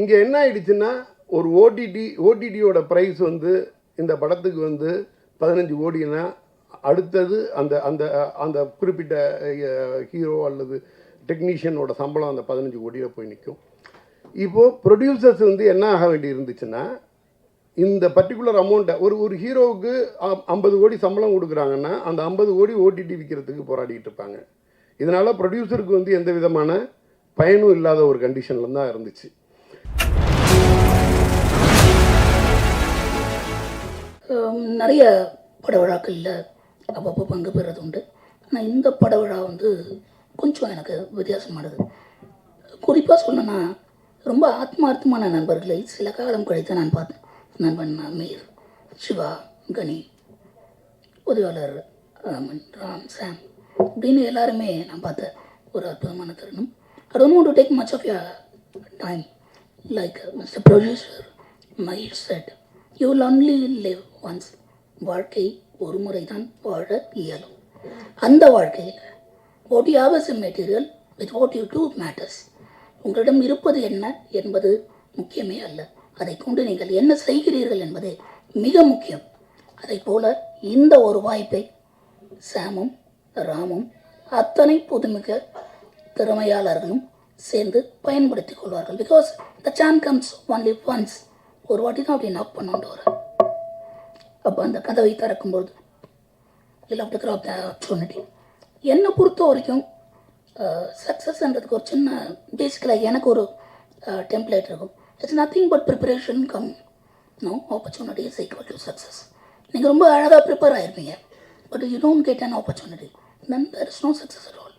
இங்கே என்ன ஆயிடுச்சுன்னா ஒரு ஓடிடி ஓடிடியோட ப்ரைஸ் வந்து இந்த படத்துக்கு வந்து பதினஞ்சு கோடினா அடுத்தது அந்த அந்த அந்த குறிப்பிட்ட ஹீரோ அல்லது டெக்னீஷியனோட சம்பளம் அந்த பதினஞ்சு கோடியில் போய் நிற்கும் இப்போது ப்ரொடியூசர்ஸ் வந்து என்ன ஆக வேண்டி இருந்துச்சுன்னா இந்த பர்டிகுலர் அமௌண்ட்டை ஒரு ஒரு ஹீரோவுக்கு ஐம்பது கோடி சம்பளம் கொடுக்குறாங்கன்னா அந்த ஐம்பது கோடி ஓடிடி விற்கிறதுக்கு போராடிட்டு இருப்பாங்க. இதனால் ப்ரொடியூசருக்கு வந்து எந்த விதமான பயனும் இல்லாத ஒரு கண்டிஷனில் தான் இருந்துச்சு. நிறைய பட விழாக்களில் அப்பப்போ பங்கு பெறுறது உண்டு ஆனால் இந்த பட விழா வந்து கொஞ்சம் எனக்கு வித்தியாசமானது. குறிப்பாக சொல்லணும்னா ரொம்ப ஆத்மார்த்தமான நண்பர்களை சில காலம் கழித்து நான் பார்த்தேன். நண்பன் அமீர் சிவா கனி உதவியாளர் ராமன் ராம் சாம் அப்படின்னு எல்லாருமே நான் பார்த்த ஒரு அற்புதமான தருணம். I don't want to take much of your time. Like uh, Mr. Producer you only will only once வாழ்க்கை ஒரு முறை தான் வாழ இயலும். அந்த வாழ்க்கையில் what you have with what you do matters உங்களிடம் இருப்பது என்ன என்பது முக்கியமே அல்ல. அதை கொண்டு நீங்கள் என்ன செய்கிறீர்கள் என்பதே மிக முக்கியம். அதை போல இந்த ஒரு வாய்ப்பை சாமும் ராமும் அத்தனை புதுமிக திறமையாளர்களும் சேர்ந்து பயன்படுத்திக் கொள்வார்கள். Because the chance comes only once ஒரு வாட்டி தான் அப்படி நாக் பண்ணோண்டு வர அப்போ அந்த கதவை திறக்கும்போது இல்லை அப்படி கிராப் த ஆப்பர்ச்சுனிட்டி என்னை பொறுத்த வரைக்கும் சக்ஸஸ்ன்றதுக்கு ஒரு சின்ன பேசிக்கலாக எனக்கு ஒரு டெம்ப்ளேட் இருக்கும். It's nothing but preparation come no opportunity is equal to success நீங்கள் ரொம்ப அழகாக prepare ஆயிருப்பீங்க. But you don't get an opportunity then there is no success at all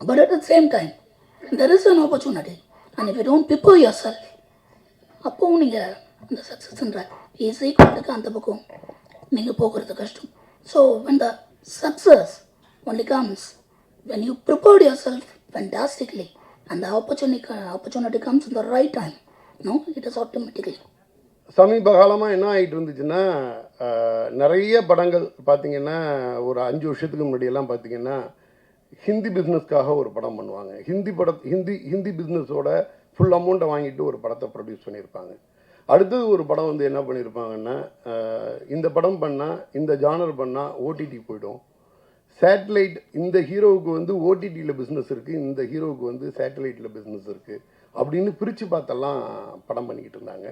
but at the same time there is an opportunity and if you don't prepare prepare self அப்போவும் நீங்கள் அந்த சக்ஸஸ்ன்ற easy கொண்டுக்கு அந்த பக்கம் நீங்கள் போகிறது கஷ்டம். So when the success only comes when you prepared yourself and அந்த opportunity opportunity comes இந்த right time no it is automatically சமீப காலமாக என்ன ஆகிட்டு இருந்துச்சுன்னா நிறைய படங்கள் பார்த்தீங்கன்னா ஒரு அஞ்சு வருஷத்துக்கு முன்னாடியெல்லாம் பார்த்தீங்கன்னா ஹிந்தி பிஸ்னஸ்க்காக ஒரு படம் பண்ணுவாங்க. ஹிந்தி பட ஹிந்தி ஹிந்தி பிஸ்னஸோட ஃபுல் அமௌண்ட்டை வாங்கிட்டு ஒரு படத்தை ப்ரொடியூஸ் பண்ணியிருப்பாங்க. அடுத்தது ஒரு படம் வந்து என்ன பண்ணியிருப்பாங்கன்னா இந்த படம் பண்ணால் இந்த ஜானர் பண்ணால் ஓடிடி போய்டும். சேட்டலைட் இந்த ஹீரோவுக்கு வந்து ஓடிடியில் பிஸ்னஸ் இருக்குது இந்த ஹீரோவுக்கு வந்து சேட்டலைட்டில் பிஸ்னஸ் இருக்குது அப்படின்னு பிரித்து பார்த்தெல்லாம் படம் பண்ணிக்கிட்டு இருந்தாங்க.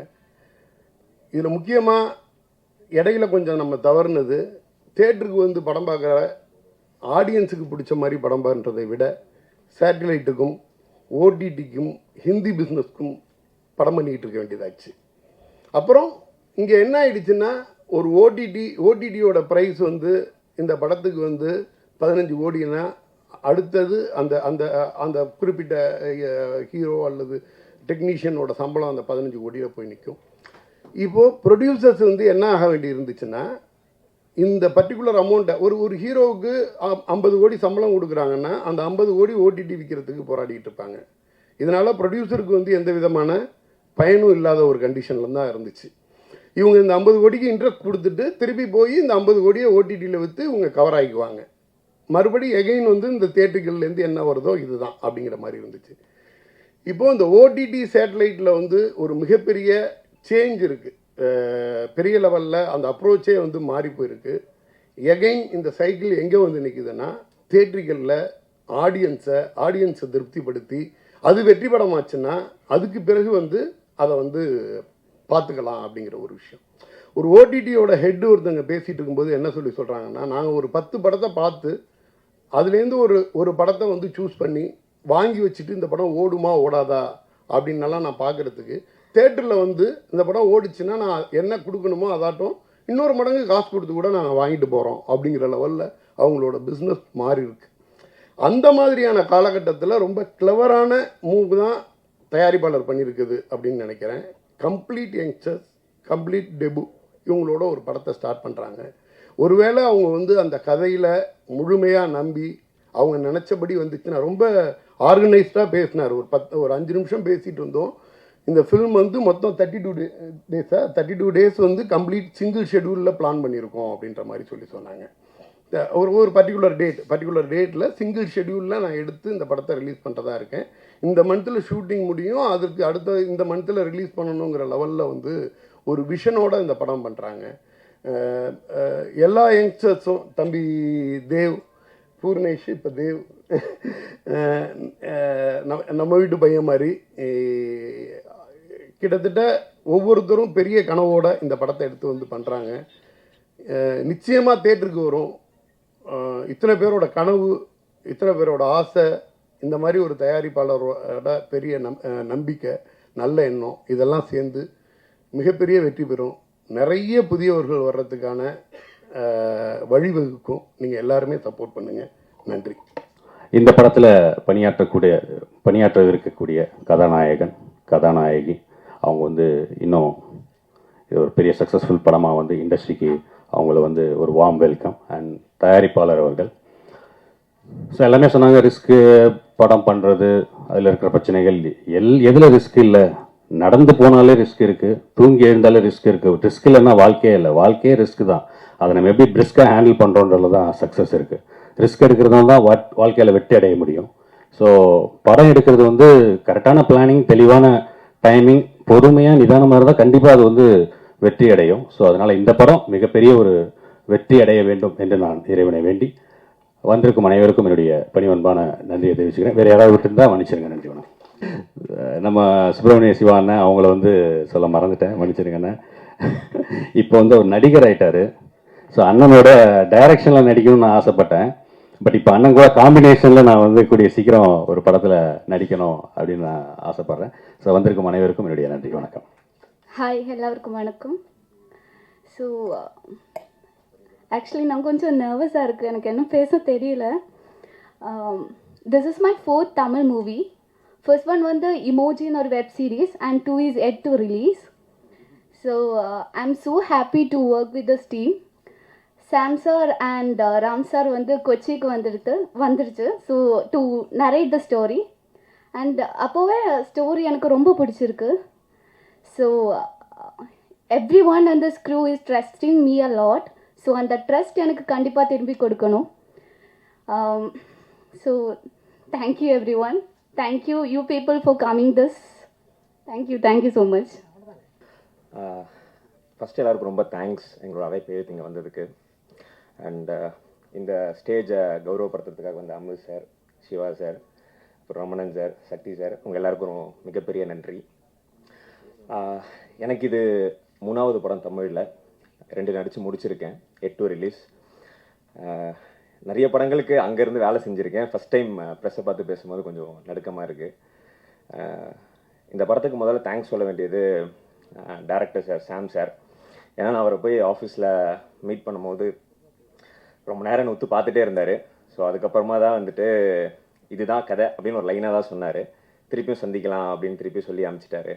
இதில் முக்கியமாக இடையில கொஞ்சம் நம்ம தவறுனது தேட்டருக்கு வந்து படம் பார்க்குற ஆடியன்ஸுக்கு பிடிச்ச மாதிரி படம் பண்ணுறதை விட சேட்டலைட்டுக்கும் ஓடிடிக்கும் ஹிந்தி பிஸ்னஸ்க்கும் படம் பண்ணிக்கிட்டு இருக்க வேண்டியதாச்சு. அப்புறம் இங்கே என்ன ஆயிடுச்சுன்னா ஒரு ஓடிடி ஓடிடியோட ப்ரைஸ் வந்து இந்த படத்துக்கு வந்து பதினஞ்சு கோடினா அடுத்தது அந்த அந்த அந்த குறிப்பிட்ட ஹீரோ அல்லது டெக்னீஷியனோட சம்பளம் அந்த பதினஞ்சு கோடியில் போய் நிற்கும் இப்போது ப்ரொடியூசர்ஸ் வந்து என்ன ஆக வேண்டி இருந்துச்சுன்னா இந்த பர்டிகுலர் அமௌண்ட்டை ஒரு ஒரு ஹீரோவுக்கு ஐம்பது கோடி சம்பளம் கொடுக்குறாங்கன்னா அந்த ஐம்பது கோடி ஓடிடி விற்கிறதுக்கு போராடிக்கிட்டு இருப்பாங்க. இதனால் ப்ரொடியூசருக்கு வந்து எந்த விதமான பயனும் இல்லாத ஒரு கண்டிஷனில் தான் இருந்துச்சு. இவங்க இந்த ஐம்பது கோடிக்கு இன்ட்ரெஸ்ட் கொடுத்துட்டு திருப்பி போய் இந்த ஐம்பது கோடியை ஓடிடியில் விற்று இவங்க கவர் ஆகிக்குவாங்க. மறுபடி எகைன் வந்து இந்த தேட்டர்கள்லேருந்து என்ன வருதோ இதுதான் அப்படிங்கிற மாதிரி இருந்துச்சு. இப்போது இந்த ஓடிடி சேட்டலைட்டில் வந்து ஒரு மிகப்பெரிய சேஞ்ச் இருக்குது பெரிய லெவலில் அந்த அப்ரோச்சே வந்து மாறி போயிருக்கு. எகைன் இந்த சைக்கிள் எங்கே வந்து நிற்குதுன்னா தேட்டரிகளில் ஆடியன்ஸை ஆடியன்ஸை திருப்திப்படுத்தி அது வெற்றி படமாச்சுன்னா அதுக்கு பிறகு வந்து அதை வந்து பார்த்துக்கலாம் அப்படிங்கிற ஒரு விஷயம். ஒரு ஓடிடியோட ஹெட் ஒருத்தங்க பேசிகிட்டு இருக்கும்போது என்ன சொல்லி சொல்கிறாங்கன்னா நாங்கள் ஒரு பத்து படத்தை பார்த்து அதுலேருந்து ஒரு ஒரு படத்தை வந்து சூஸ் பண்ணி வாங்கி வச்சுட்டு இந்த படம் ஓடுமா ஓடாதா அப்படின்னலாம் நான் பார்க்குறதுக்கு தேட்டரில் வந்து இந்த படம் ஓடிச்சுன்னா நான் என்ன கொடுக்கணுமோ அதாட்டும் இன்னொரு மடங்கு காசு கொடுத்து கூட நாங்கள் வாங்கிட்டு போகிறோம் அப்படிங்கிற லெவலில் அவங்களோட பிஸ்னஸ் மாறி இருக்கு. அந்த மாதிரியான காலகட்டத்தில் ரொம்ப கிளவரான மூவ் தான் தயாரிப்பாளர் பண்ணியிருக்குது அப்படின்னு நினைக்கிறேன். கம்ப்ளீட் யங்ஸ்டர்ஸ் கம்ப்ளீட் டெபு இவங்களோட ஒரு படத்தை ஸ்டார்ட் பண்ணுறாங்க ஒருவேளை அவங்க வந்து அந்த கதையில் முழுமையாக நம்பி அவங்க நினச்சபடி வந்துச்சுன்னா ரொம்ப ஆர்கனைஸ்டாக பேசினார். ஒரு பத்து ஒரு அஞ்சு நிமிஷம் பேசிகிட்டு இருந்தோம். இந்த ஃபில்ம் வந்து மொத்தம் தேர்ட்டி டூ டே டேஸாக தேர்ட்டி டூ டேஸ் வந்து கம்ப்ளீட் சிங்கிள் ஷெடியூலில் பிளான் பண்ணியிருக்கோம் அப்படின்ற மாதிரி சொல்லி சொன்னாங்க. ஒரு ஒரு பர்டிகுலர் டேட் பர்டிகுலர் டேட்டில் சிங்கிள் ஷெடியூலில் நான் எடுத்து இந்த படத்தை ரிலீஸ் பண்ணுறதா இருக்கேன். இந்த மந்தில் ஷூட்டிங் முடியும் அதற்கு அடுத்த இந்த மந்தில் ரிலீஸ் பண்ணணுங்கிற லெவலில் வந்து ஒரு விஷனோட இந்த படம் பண்ணுறாங்க எல்லா யங்ஸ்டர்ஸும் தம்பி தேவ் பூர்ணேஷ் இப்போ தேவ் நம்ம- நம்ம வீட்டு பையன் மாதிரி கிட்டத்தட்ட ஒவ்வொருத்தரும் பெரிய கனவோட இந்த படத்தை எடுத்து வந்து பண்ணுறாங்க நிச்சயமாக தேட்டருக்கு வரும். இத்தனை பேரோட கனவு இத்தனை பேரோட ஆசை இந்த மாதிரி ஒரு தயாரிப்பாளரோட பெரிய நம் நம்பிக்கை நல்ல எண்ணம் இதெல்லாம் சேர்ந்து மிகப்பெரிய வெற்றி பெறும். நிறைய புதியவர்கள் வர்றதுக்கான வழிவகுக்கும். நீங்கள் எல்லாருமே சப்போர்ட் பண்ணுங்கள் நன்றி. இந்த படத்தில் பணியாற்றக்கூடிய பணியாற்ற இருக்கக்கூடிய கதாநாயகன் கதாநாயகி அவங்க வந்து இன்னும் இது ஒரு பெரிய சக்ஸஸ்ஃபுல் படமாக வந்து இண்டஸ்ட்ரிக்கு அவங்கள வந்து ஒரு வார்ம் வெல்கம் அண்ட் தயாரிப்பாளர் அவர்கள். ஸோ எல்லாமே சொன்னாங்க ரிஸ்க்கு படம் பண்ணுறது அதில் இருக்கிற பிரச்சனைகள் எல் எதில் ரிஸ்க் இல்லை. நடந்து போனாலே ரிஸ்க் இருக்குது தூங்கி எழுந்தாலே ரிஸ்க் இருக்குது ரிஸ்க் இல்லைன்னா வாழ்க்கையே இல்லை. வாழ்க்கையே ரிஸ்க் தான். அதை நம்ம எப்படி பிரிஸ்காக ஹேண்டில் பண்ணுறோன்றதுல தான் சக்ஸஸ் இருக்குது ரிஸ்க் எடுக்கிறதுனால தான் வா வாழ்க்கையில் வெற்றி அடைய முடியும். ஸோ படம் எடுக்கிறது வந்து கரெக்டான பிளானிங் தெளிவான டைமிங் பொறுமையாக நிதானமாக இருந்தால் கண்டிப்பாக அது வந்து வெற்றி அடையும். ஸோ அதனால் இந்த படம் மிகப்பெரிய ஒரு வெற்றி அடைய வேண்டும் என்று நான் இறைவனை வேண்டி வந்திருக்கும் அனைவருக்கும் என்னுடைய பணிவன்பான நன்றியை தெரிவிச்சுக்கிறேன். வேறு யாராவது விட்டுருந்தா மன்னிச்சிருங்க. நன்றி வணக்கம். நம்ம சுப்பிரமணிய சிவா அண்ணன் அவங்கள வந்து சொல்ல மறந்துட்டேன். மன்னிச்சிருங்க அண்ணன் இப்போ வந்து ஒரு நடிகர் ஆயிட்டார். ஸோ அண்ணனோட டைரக்ஷனில் நடிக்கணும்னு நான் ஆசைப்பட்டேன். பட் இப்போ அண்ணன் கூட காம்பினேஷனில் நான் வந்து கூடிய சீக்கிரம் ஒரு படத்தில் நடிக்கணும் அப்படின்னு நான் ஆசைப்பட்றேன். ஸோ வந்திருக்கும் அனைவருக்கும் என்னுடைய நன்றி வணக்கம். ஹாய் எல்லாருக்கும் வணக்கம். ஸோ ஆக்சுவலி நான் கொஞ்சம் நர்வஸாக இருக்குது எனக்கு என்ன பேச தெரியல. This is my fourth Tamil movie first one வந்து இமோஜின்னு ஒரு web series and two is yet to release so I am so happy to work with this team Sam sir and Ram sir வந்து கொச்சிக்கு வந்துடுது வந்துடுச்சு. So to narrate the story and அப்போவே story எனக்கு ரொம்ப பிடிச்சிருக்கு. ஸோ எவ்ரி ஒன் அந்த crew is trusting me a lot so அந்த ட்ரஸ்ட் எனக்கு கண்டிப்பாக திரும்பி கொடுக்கணும். So thank you everyone thank you you people for coming this thank you thank you so much first எல்லாருக்கும் ரொம்ப தேங்க்ஸ் எங்களோட அழைப்பு இங்கே வந்ததுக்கு. அண்ட் uh, இந்த ஸ்டேஜை கௌரவப்படுத்துறதுக்காக வந்த அமுல் சார் சிவா சார் அப்புறம் ரமணன் சார் சக்தி சார் உங்கள் எல்லாருக்கும் மிகப்பெரிய நன்றி. எனக்கு இது மூணாவது படம் தமிழில். ரெண்டு நடித்து முடிச்சிருக்கேன். எட்டு ரிலீஸ் நிறைய படங்களுக்கு அங்கேருந்து வேலை செஞ்சுருக்கேன். ஃபஸ்ட் டைம் ப்ரெஸ்ஸை பார்த்து பேசும்போது கொஞ்சம் நடுக்கமாக இருக்குது இந்த படத்துக்கு முதல்ல தேங்க்ஸ் சொல்ல வேண்டியது டேரக்டர் சார் சாம் சார் ஏன்னா நான் அவரை போய் ஆஃபீஸில் மீட் பண்ணும்போது ரொம்ப நேரம் ஒத்து பார்த்துட்டே இருந்தார். ஸோ அதுக்கப்புறமா தான் வந்துட்டு இதுதான் கதை அப்படின்னு ஒரு லைனாக தான் சொன்னார். திருப்பியும் சந்திக்கலாம் அப்படின்னு திருப்பி சொல்லி அனுப்பிச்சிட்டாரு.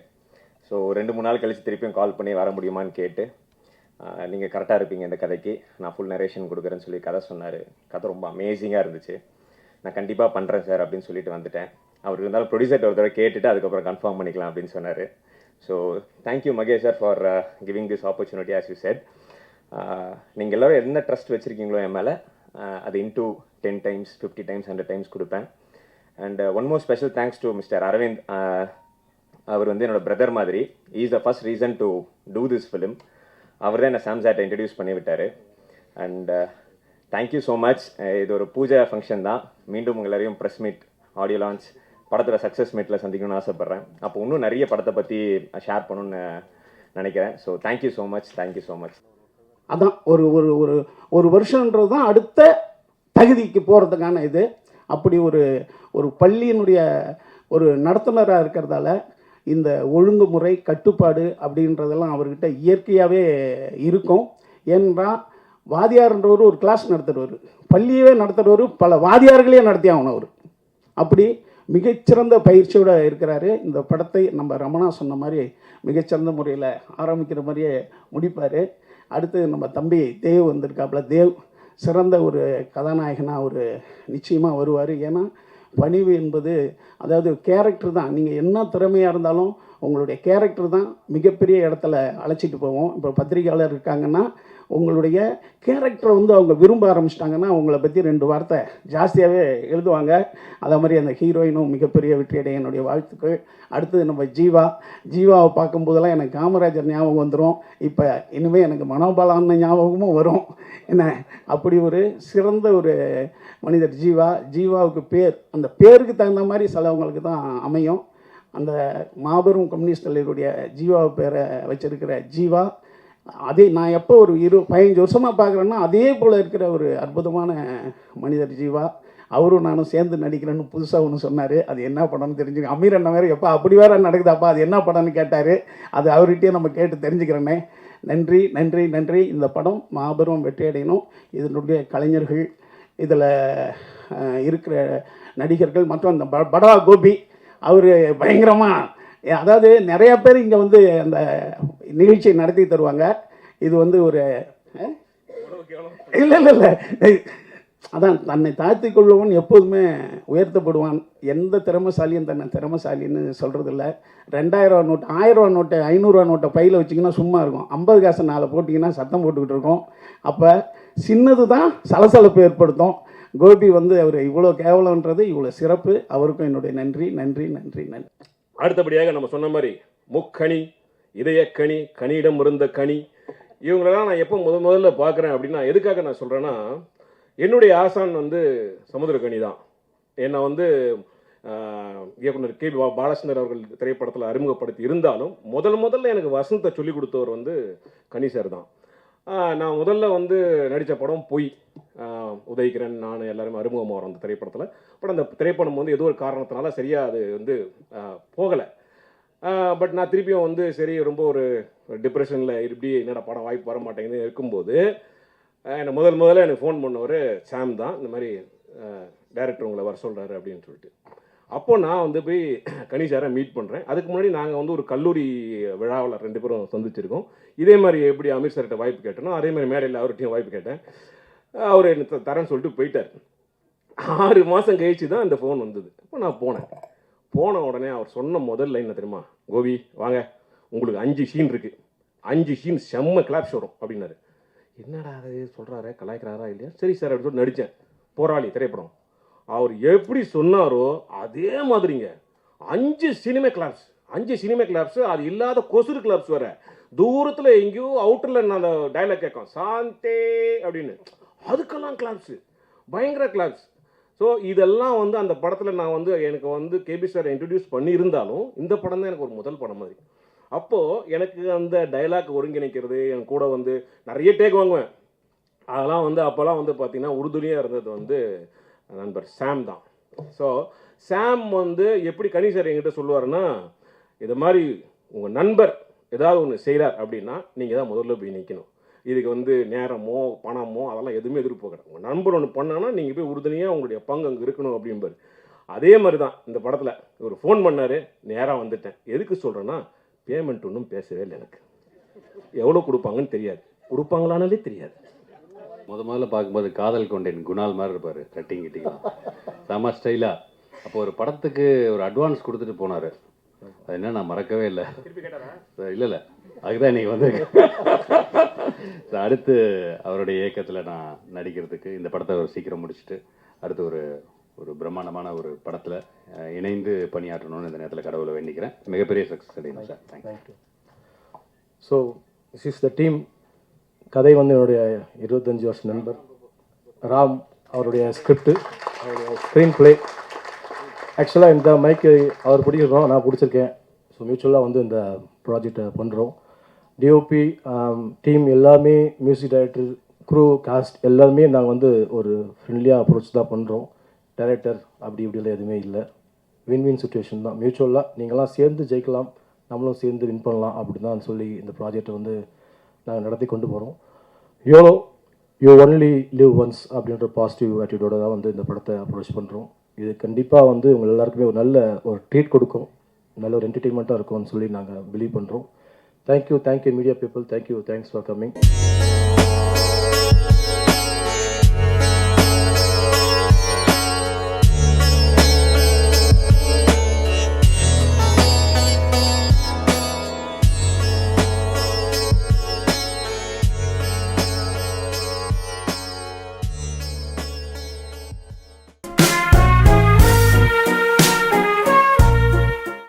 ஸோ ரெண்டு மூணு நாள் கழித்து திருப்பியும் கால் பண்ணி வர முடியுமான்னு கேட்டு நீங்கள் கரெக்டாக இருப்பீங்க இந்த கதைக்கு. நான் ஃபுல் நரேஷன் கொடுக்குறேன்னு சொல்லி கதை சொன்னார். கதை ரொம்ப அமேசிங்காக இருந்துச்சு. நான் கண்டிப்பாக பண்ணுறேன் சார் அப்படின்னு சொல்லிட்டு வந்துட்டேன். அவர் இருந்தாலும் ப்ரொடியூசர்ட்ட ஒரு தடவை கேட்டுட்டு அதுக்கப்புறம் கன்ஃபார்ம் பண்ணிக்கலாம் அப்படின்னு சொன்னார். So thank you Mahesh sir for giving this opportunity as you said நீங்கள் எல்லோரும் என்ன ட்ரஸ்ட் வச்சுருக்கீங்களோ என் மேலே அது into ten times fifty times hundred times கொடுப்பேன். And one more special thanks to Mr Aravind அவர் வந்து என்னோட பிரதர் மாதிரி. Is the first reason to do this film அவர் தான் என்னை சாம்சாட்டை இன்ட்ரடியூஸ் பண்ணி விட்டார். அண்ட் தேங்க்யூ ஸோ மச் இது ஒரு பூஜை ஃபங்க்ஷன் தான். மீண்டும் உங்கள் எல்லாரையும் ப்ரெஸ் மீட் ஆடியோ லான்ச் படத்தில் சக்ஸஸ் மீட்டில் சந்திக்கணும்னு ஆசைப்பட்றேன். அப்போ இன்னும் நிறைய படத்தை பற்றி ஷேர் பண்ணணும்னு நினைக்கிறேன். So thank you so much thank you so much அதான் ஒரு ஒரு ஒரு ஒரு வருஷன்றது தான் அடுத்த தகுதிக்கு போகிறதுக்கான இது. அப்படி ஒரு ஒரு பள்ளியினுடைய ஒரு நடத்துனராக இருக்கிறதால இந்த ஒழுங்குமுறை கட்டுப்பாடு அப்படின்றதெல்லாம் அவர்கிட்ட இயற்கையாகவே இருக்கும். ஏனென்றால் வாதியார்ன்றவர் ஒரு கிளாஸ் நடத்துகிறவர் பள்ளியவே நடத்துகிறவர் பல வாதியார்களே நடத்தி ஆகணும் அவர். அப்படி மிகச்சிறந்த பயிற்சியோடு இருக்கிறாரு. இந்த படத்தை நம்ம ரமணா சொன்ன மாதிரி மிகச்சிறந்த முறையில் ஆரம்பிக்கிற மாதிரியே முடிப்பார். அடுத்து நம்ம தம்பி தேவ் வந்திருக்காப்புல. தேவ் சிறந்த ஒரு கதாநாயகனாக ஒரு நிச்சயமாக வருவார். ஏன்னா பணிவு என்பது அதாவது கேரக்டர் தான். நீங்கள் என்ன திறமையாக இருந்தாலும் உங்களுடைய கேரக்டர் தான் மிகப்பெரிய இடத்துல அழைச்சிட்டு போவோம். இப்போ பத்திரிகையாளர் இருக்காங்கன்னா உங்களுடைய கேரக்டரை வந்து அவங்க விரும்ப ஆரம்பிச்சிட்டாங்கன்னா அவங்கள பற்றி ரெண்டு வார்த்தை ஜாஸ்தியாகவே எழுதுவாங்க. அதே மாதிரி அந்த ஹீரோயினும் மிகப்பெரிய வெற்றியடைய என்னுடைய வாழ்த்துக்கள். அடுத்தது நம்ம ஜீவா. ஜீவாவை பார்க்கும்போதெல்லாம் எனக்கு காமராஜர் ஞாபகம் வந்துடும் இப்போ இனிமேல் எனக்கு மனோபாலான ஞாபகமும் வரும். என்ன? அப்படி ஒரு சிறந்த ஒரு மனிதர் ஜீவா. ஜீவாவுக்கு பேர் அந்த பேருக்கு தகுந்த மாதிரி சிலவங்களுக்கு தான் அமையும். அந்த மாபெரும் கம்யூனிஸ்ட் தலைவருடைய ஜீவா பேரை வச்சிருக்கிற ஜீவா. அதே நான் எப்போ ஒரு இரு பதினஞ்சு வருஷமாக பார்க்குறேன்னா அதே போல் இருக்கிற ஒரு அற்புதமான மனிதர் ஜீவா. அவரும் நானும் சேர்ந்து நடிக்கிறேன்னு புதுசாக ஒன்று சொன்னார். அது என்ன படம்னு தெரிஞ்சுக்க அமீர் அண்ணன் வேறு எப்போ அப்படி வேற நடக்குதாப்பா அது என்ன படம்னு கேட்டார். அது அவர்கிட்டயே நம்ம கேட்டு தெரிஞ்சுக்கிறேனே. நன்றி நன்றி நன்றி. இந்த படம் மாபெரும் வெற்றியடையணும் இதனுடைய கலைஞர்கள் இதில் இருக்கிற நடிகர்கள் மற்றும் அந்த படா கோபி அவர் பயங்கரமாக அதாவது நிறைய பேர் இங்கே வந்து அந்த நிகழ்ச்சியை நடத்தி தருவாங்க. இது வந்து ஒரு இல்லை இல்லை இல்லை. அதான் தன்னை தாழ்த்தி கொள்பவன் எப்போதுமே உயர்த்தப்படுவான். எந்த திறமசாலியும் தன்னை திறமசாலின்னு சொல்கிறதில்ல ரெண்டாயிரம் நோட்டு ஆயிரம் ரூபா நோட்டை ஐநூறுரூவா நோட்டை பையில் வச்சிங்கன்னா சும்மா இருக்கும். ஐம்பது காசு நாளை போட்டிங்கன்னா சத்தம் போட்டுக்கிட்டு இருக்கோம். அப்போ சின்னது தான் சலசலப்பு ஏற்படுத்தும். கோபி வந்து அவர் இவ்வளோ கேவலன்றது இவ்வளோ சிறப்பு. அவருக்கும் என்னுடைய நன்றி நன்றி நன்றி நன்றி. அடுத்தபடியாக நம்ம சொன்ன மாதிரி முக்கணி இதயக்கணி கனியிடம் இருந்த கனி. இவங்களெல்லாம் நான் எப்போ முத முதல்ல பார்க்குறேன் அப்படின்னா எதுக்காக நான் சொல்கிறேன்னா என்னுடைய ஆசான் வந்து சமுத்திரக்கனி தான். என்னை வந்து இயக்குனர் கே. பா- பாலச்சந்தர் அவர்கள் திரைப்படத்தில் அறிமுகப்படுத்தி இருந்தாலும் முதல் முதல்ல எனக்கு வசந்தத்தை சொல்லிக் கொடுத்தவர் வந்து கனி சார் தான். நான் முதல்ல வந்து நடித்த படம் பொய். உதயகிரன் நான் எல்லாருமே அறிமுகமாக வரோம் அந்த திரைப்படத்தில். பட் அந்த திரைப்படம் வந்து ஏதோ ஒரு காரணத்தினால சரியாக அது வந்து போகலை. பட் நான் திருப்பியும் வந்து சரி ரொம்ப ஒரு டிப்ரெஷனில் இப்படி என்னடா படம் வாய்ப்பு வர மாட்டேங்குதுன்னு இருக்கும்போது என்னை முதல் முதல்ல எனக்கு ஃபோன் பண்ணவர் சாம் தான். இந்த மாதிரி டேரக்டர் உங்களை வர சொல்கிறாரு அப்படின்னு சொல்லிட்டு. அப்போ நான் வந்து போய் கனிஷாரை மீட் பண்ணுறேன் அதுக்கு முன்னாடி நாங்கள் வந்து ஒரு கல்லூரி விழாவில் ரெண்டு பேரும் சந்திச்சிருக்கோம். இதே மாதிரி எப்படி அமீர் சார்கிட்ட வாய்ப்பு கேட்டனோ அதே மாதிரி மேடையில் அவர்கிட்டையும் வாய்ப்பு கேட்டேன். அவர் என்ன தரேன்னு சொல்லிட்டு போயிட்டார். ஆறு மாதம் கழிச்சு தான் அந்த ஃபோன் வந்தது. அப்போ நான் போனேன். போன உடனே அவர் சொன்ன முதல் என்ன தெரியுமா? கோபி வாங்க. உங்களுக்கு அஞ்சு ஷீன் இருக்குது அஞ்சு ஷீன் செம்ம கிளாப்ஸ் வரும் அப்படின்னாரு. என்னடா அது சொல்கிறாரு கலாய்க்கிறாரா இல்லையா? சரி சார் அப்படின்னு சொல்லி நடித்தேன் போராளி திரைப்படம். அவர் எப்படி சொன்னாரோ அதே மாதிரிங்க. அஞ்சு சினிமா கிளாப்ஸ் அஞ்சு சினிமா கிளாப்ஸ் அது இல்லாத கொசுறு கிளாப்ஸ் வேற. தூரத்தில் எங்கேயோ அவுட்டரில் நான் அந்த டைலாக் கேட்கும். சாந்தே அப்படின்னு. அதுக்கெல்லாம் கிளாப்ஸு பயங்கர கிளாப்ஸ் ஸோ இதெல்லாம் வந்து அந்த படத்தில் நான் வந்து எனக்கு வந்து கேபி சார் இன்ட்ரடியூஸ் பண்ணியிருந்தாலும் இந்த படம் தான் எனக்கு ஒரு முதல் படம் மாதிரி. அப்போது எனக்கு அந்த டைலாக் ஒருங்கிணைக்கிறது என் கூட வந்து நிறைய டேக் வாங்குவேன். அதெல்லாம் வந்து அப்போல்லாம் வந்து பார்த்திங்கன்னா உறுதுணையாக இருந்தது வந்து நண்பர் சாம் தான். ஸோ சாம் வந்து எப்படி கனி சார் என்கிட்ட சொல்லுவாருன்னா இது மாதிரி உங்கள் நண்பர் ஏதாவது ஒன்று செய்கிறார் அப்படின்னா நீங்கள் தான் முதல்ல போய் நிற்கணும் இதுக்கு வந்து நேரமோ பணமோ அதெல்லாம் எதுவுமே எதிர்பார்க்கணும் உங்கள் நண்பர் ஒன்று பண்ணான்னா நீங்கள் போய் உறுதுணையாக உங்களுடைய பங்கு அங்கே இருக்கணும் அப்படிம்பார். அதே மாதிரி தான் இந்த படத்தில் இவர் ஃபோன் பண்ணார் நேராக வந்துட்டேன். எதுக்கு சொல்கிறேன்னா பேமெண்ட் ஒன்றும் பேசவே இல்லை எனக்கு. எவ்வளோ கொடுப்பாங்கன்னு தெரியாது. கொடுப்பாங்களானாலே தெரியாது. முத முதல்ல பார்க்கும்போது காதல் கொண்டேன். குணால் மாதிரி இருப்பார் கட்டிங் கிட்டிங்லாம் செம ஸ்டைலாக அப்போ ஒரு படத்துக்கு ஒரு அட்வான்ஸ் கொடுத்துட்டு போனார். அது என்ன நான் மறக்கவே இல்லை. இல்லை இல்லை. அதுதான் இன்னைக்கு வந்து அடுத்து அவருடைய இயக்கத்தில் நான் நடிக்கிறதுக்கு இந்த படத்தை அவர் சீக்கிரம் முடிச்சுட்டு அடுத்து ஒரு ஒரு பிரம்மாண்டமான ஒரு படத்தில் இணைந்து பணியாற்றணும்னு இந்த நேரத்தில் கடவுளை வேண்டிக்கிறேன். மிகப்பெரிய சக்ஸஸ் அடையணும் sir thank you so this is the team கதை வந்து என்னுடைய இருபத்தஞ்சி வருஷம் நண்பர். ராம் அவருடைய ஸ்கிரிப்டு அவருடைய ஸ்க்ரீன் பிளே ஆக்சுவலாக இந்த மைக்கு அவர் பிடிக்கிறோம் நான் பிடிச்சிருக்கேன். ஸோ மியூச்சுவலாக வந்து இந்த ப்ராஜெக்டை பண்ணுறோம் டிஓபி டீம் எல்லாமே மியூசிக் டைரக்டர் க்ரூ காஸ்ட் எல்லாருமே நாங்கள் வந்து ஒரு ஃப்ரெண்ட்லியாக அப்ரோச் தான் பண்ணுறோம் டைரக்டர் அப்படி இப்படிலாம் எதுவுமே இல்லை. வின் வின் சுச்சுவேஷன் தான் மியூச்சுவலாக நீங்களாம் சேர்ந்து ஜெயிக்கலாம் நம்மளும் சேர்ந்து வின் பண்ணலாம் அப்படி தான் சொல்லி இந்த ப்ராஜெக்டை வந்து நாங்கள் நடத்தி கொண்டு போகிறோம் YOLO you only live once அப்படின்ற பாசிட்டிவ் ஆட்டிடியூடோட தான் வந்து இந்த படத்தை அப்ரோச் பண்ணுறோம் இது கண்டிப்பாக வந்து உங்கள் எல்லாருக்குமே ஒரு நல்ல ஒரு ட்ரீட் கொடுக்கும். நல்ல ஒரு என்டர்டெயின்மெண்ட்டாக இருக்கும்னு சொல்லி நாங்கள் பிலீவ் பண்ணுறோம் thank you thank you media people thank you thanks for coming